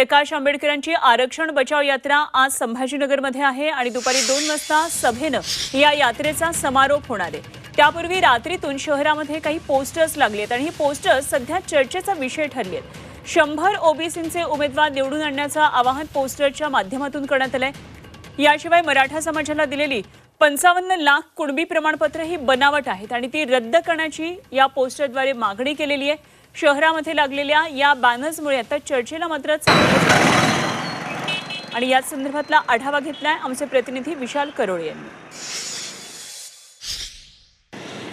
प्रकाश आंबेडकरांची आरक्षण बचाव यात्रा आज संभाजीनगरमध्ये आहे आणि दुपारी दोन वाजता सभेनं या यात्रेचा समारोप होणार आहे. त्यापूर्वी रात्रीतून शहरामध्ये काही पोस्टर्स लागले आहेत आणि ही पोस्टर्स सध्या चर्चेचा विषय ठरले आहेत. शंभर ओबीसींचे उमेदवार निवडून आणण्याचं आवाहन पोस्टरच्या माध्यमातून करण्यात आलंय. याशिवाय मराठा समाजाला दिलेली पंचावन्न लाख कुणबी प्रमाणपत्र ही बनावट आहेत आणि ती रद्द करण्याची या पोस्टरद्वारे मागणी केलेली आहे. शहरामध्ये लागलेल्या या बॅनर्समुळे आता चर्चेला मात्र चांगलं आणि या संदर्भातला आढावा घेतलाय आमचे प्रतिनिधी विशाल करोळे यांनी.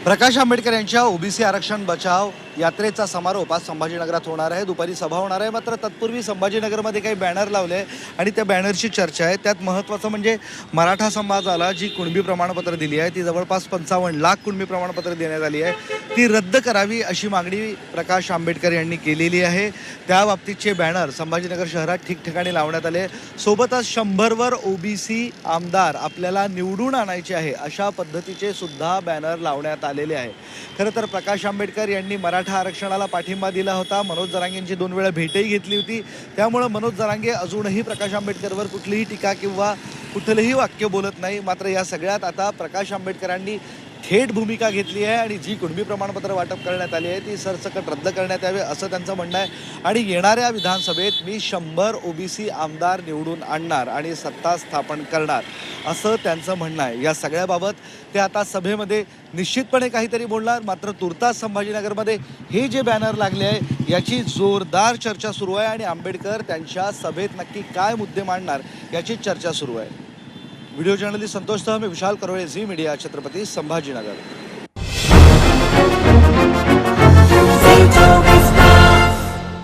प्रकाश आंबेडकर यांच्या ओबीसी आरक्षण बचाव यात्रेचा समारोप आज संभाजीनगरात होणार आहे. दुपारी सभा होणार आहे. मात्र तत्पूर्वी संभाजीनगरमध्ये काही बॅनर लावले आहे आणि त्या बॅनरची चर्चा आहे. त्यात महत्त्वाचं म्हणजे मराठा समाजाला जी कुणबी प्रमाणपत्र दिली आहे ती जवळपास पंचावन्न लाख कुणबी प्रमाणपत्र देण्यात आली आहे. ती रद्द करावी अशी मागणी प्रकाश आंबेडकर यांनी केलेली आहे. त्या बाबतीतचे बॅनर संभाजीनगर शहरात ठिकठिकाणी लावण्यात आले. सोबतच शंभरवर ओबीसी आमदार आपल्याला निवडून आणायचे आहे अशा पद्धतीचे सुद्धा बॅनर लावण्यात आलेले आहे. खरं तर प्रकाश आंबेडकर यांनी मराठा आरक्षणाला पाठिंबा दिला होता. मनोज जरांगेंची दोन वेळा भेटही घेतली होती. त्यामुळं मनोज जरांगे अजूनही प्रकाश आंबेडकरवर कुठलीही टीका किंवा कुठलंही वाक्य बोलत नाही. मात्र या सगळ्यात आता प्रकाश आंबेडकरांनी थेट भूमिका घेतली आहे आणि जी कुणबी प्रमाणपत्र वाटप करण्यात आली आहे ती सरसकट रद्द करण्यात यावी असं त्यांचं म्हणणं आहे. आणि येणाऱ्या विधानसभेत मी शंभर ओबीसी आमदार निवडून आणणार आणि सत्ता स्थापन करणार असं त्यांचं म्हणणं आहे. या सगळ्याबाबत ते आता सभेमध्ये निश्चितपणे काहीतरी बोलणार. मात्र तुर्तास संभाजीनगरमध्ये हे जे बॅनर लागले आहे याची जोरदार चर्चा सुरू आहे आणि आंबेडकर त्यांच्या सभेत नक्की काय मुद्दे मांडणार याची चर्चा सुरू आहे. व्हिडिओ जर्नलिस्ट संतोष सह मी विशाल करोळे झी मीडिया छत्रपती संभाजीनगर.